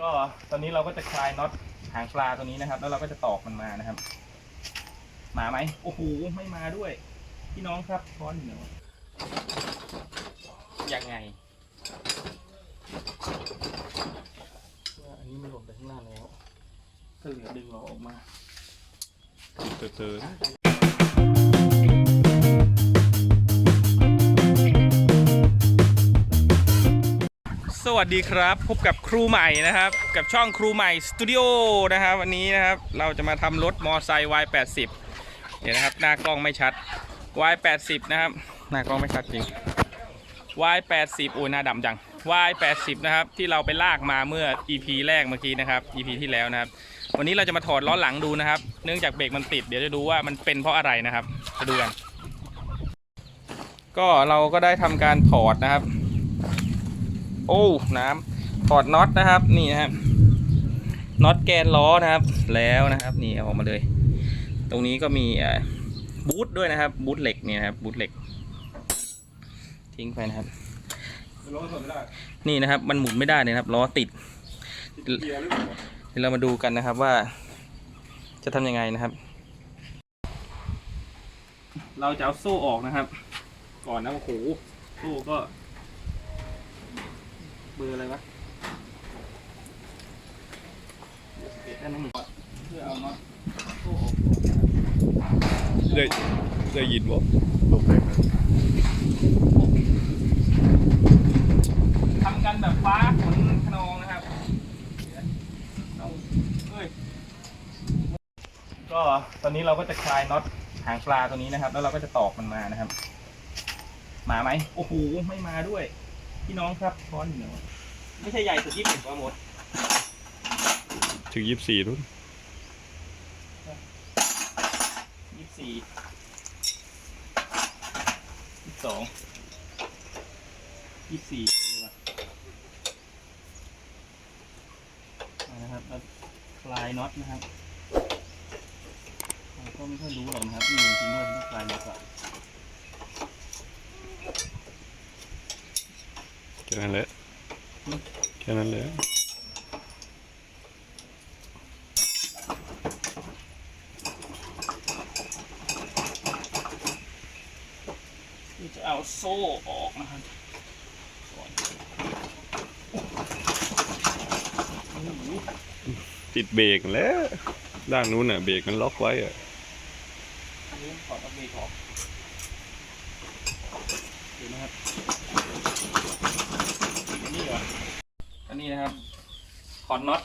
ก็ตอนนี้เราก็จะคลายน็อตหางปลาตัวนี้นะครับ แล้วเราก็จะตอกมันมานะครับ มาไหมโอ้โหไม่มาด้วย พี่น้องครับค้อนอยู่ไหนวยังไงอันนี้มันหล่นไปข้างหน้าแล้วก็เหลือดึงเราออกมาเต วัสดีครับ พบกับครูใหม่นะครับ กับช่องครูใหม่สตูดิโอนะครับวันนี้นะครับเราจะมาทำรถมอไซค์ Y80 เดี๋ยวนะครับหน้ากล้องไม่ชัด Y80 นะครับหน้ากล้องไม่ชัดจริง Y80 โอ้ยหน้าดำจัง Y80 นะครับที่เราไปลากมาเมื่อ EP แรกเมื่อกี้นะครับ EP ที่แล้วนะครับ วันนี้เราจะมาถอดล้อหลังดูนะครับ เนื่องจากเบรกมันติดเดี๋ยวจะดูว่ามันเป็นเพราะอะไรนะครับมาดูกันก็เราก็ได้ทำการถอดนะครับ โอ้น้ำถอดน็อตนะครับนี่นะครับน็อตแกนล้อนะครับ แล้วนะครับนี่เอาออกมาเลย ตรงนี้ก็มีบูทด้วยนะครับบูทเหล็กนี่นะครับบูทเหล็ก ทิ้งไปนะครับล้อถอดไม่ได้นี่นะครับ มันหมุนไม่ได้เลยนะครับล้อติดเกียร์หรือเปล่าเดี๋ยวเรามาดูกันนะครับว่า จะทำยังไงนะครับ เราจะเอาโซ่ออกนะครับ ก่อนนะโอ้โหโซ่ก็ เบอร์อะไรวะเดี๋ยวสเก็ตได้ไหมเพื่อเอาน็อตโซ่ออกก่อนนะครับได้ได้ยินบ่ตกแรงนะทำกันแบบฟ้าฝนขนองนะครับเอาเอ้ยก็ตอนนี้เราก็จะคลายน็อตหางปลาตัวนี้นะครับ แล้วเราก็จะตอกมันมานะครับ มาไหมโอ้โหไม่มาด้วย พี่น้องครับค้อนอยู่ไหนวะไม่ใช่ใหญ่สุดยี่สิบว่าหมดถึงยี่สิบสี่รุ่นยี่สิบสี่ยี่สิบสองยี่สิบสี่ดีกว่าเอานะครับแล้วคลายน็อตนะครับเราก็ไม่ค่อยรู้หรอกนะครับนี่จริงๆด้วยต้องคลายน็อตก่อน แค่ นั้นแหละแค่นั้นแหละที่จะเอาโซ่ออกนะครับก่อนโอ้โหติดเบรกแล้ว ด้านนู้นน่ะเบรกมันล็อกไว้อะอันนี้ถอดเอาเบรกออกเดี๋ยวนะครับอันนี้เหรออันนี้นะครับ ถอดน็อต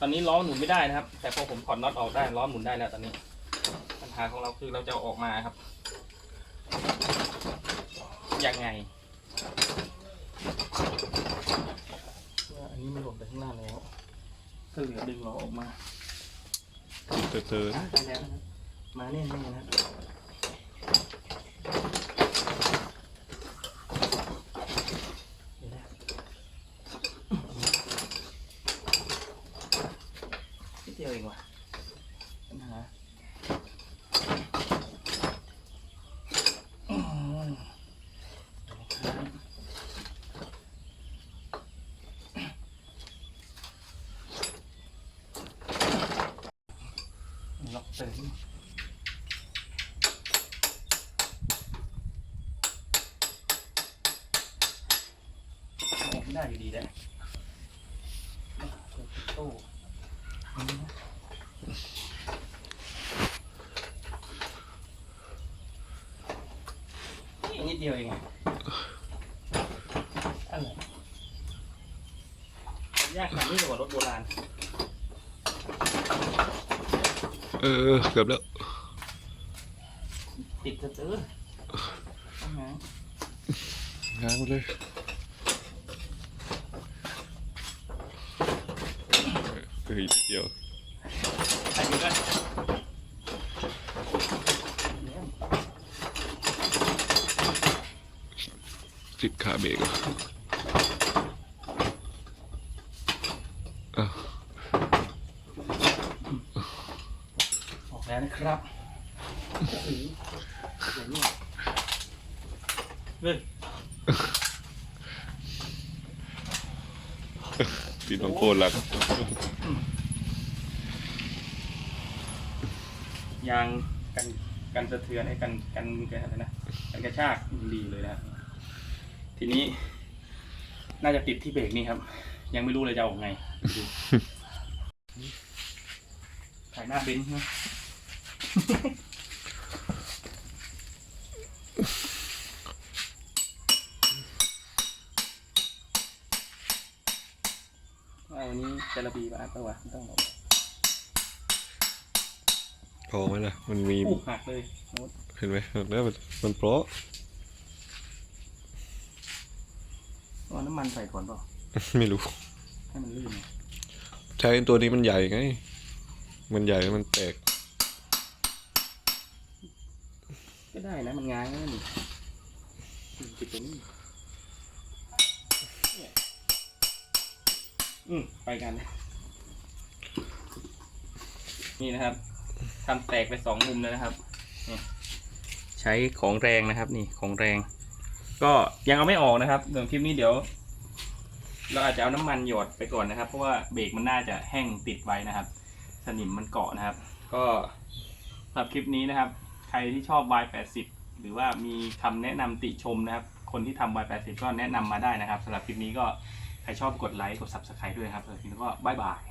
ตอนนี้ล้อหมุนไม่ได้นะครับ แต่พอผมถอดน็อตออกได้ล้อหมุนได้แล้วตอนนี้ ปัญหาของเราคือเราจะเอาออกมาครับ ยังไงว่าอันนี้มันหล่นไปข้างหน้าแล้วก็เหลือดึงเราออกมา เตอร์เตอร์อะได้แล้วนะครับมาแน่ๆนะครับเดี๋ยวนะนิด เดียวเองว่ะปัญหาอืมล็อกเสริมเอาออกไม่ได้อยู่ดีแหละเปิดตู้อั นนี้นะนี่นิดเดียวเองอะอะไรยากขนาดนี้เลยกว่ารถโบราณ เออ เกือบแล้ว ติดสเตอร์ต้องหาง้างไปเลย เฮ้ยเดี๋ยวใครอยู่กันติดขาเบรกอะอะออกแล้วนะครับโอ้โหเดี๋ย วนี่เฮ้ยติดบางโคตรหลักยางกันกันสะเทือนไอ้กันกันกันอะไรนะกันกระชากดีเลยนะครับทีนี้ น่าจะติดที่เบรกนี่ครับ ยังไม่รู้เลยจะเอาไงดูถ่ายหน้าเบนซ์นะ ว่าวันนี้จะระบีมาปะวะไม่ต้องหรอกพอไหมล่ะ มันมีผูกหักเลยโน้ตเห็นไหมแล้วมันมันเพราะเอาน้ำมันใส่ก่อนเปล่าไม่รู้ ให้มันลื่นใช้ตัวนี้มันใหญ่ไง มันใหญ่แล้วมันแตก ก็ได้นะมันง่ายนะนี่ติดตรงนี้ อืมไปกัน นี่นะครับทำแตกไปสองมุมแล้วนะครับนี่ใช้ของแรงนะครับ นี่ของแรง ก็ยังเอาไม่ออกนะครับเดี๋ยวคลิปนี้เดี๋ยว เราอาจจะเอาน้ำมันหยดไปก่อนนะครับ เพราะว่าเบรกมันน่าจะแห้งติดไว้นะครับ สนิมมันเกาะนะครับ ก็สำหรับคลิปนี้นะครับ ใครที่ชอบ Y80 หรือว่ามีคำแนะนำติชมนะครับ คนที่ทำ Y80 ก็แนะนำมาได้นะครับสำหรับคลิปนี้ก็ ใครชอบกดไลค์กด Subscribe ด้วยนะครับสำหรับคลิปนี้ก็บายบาย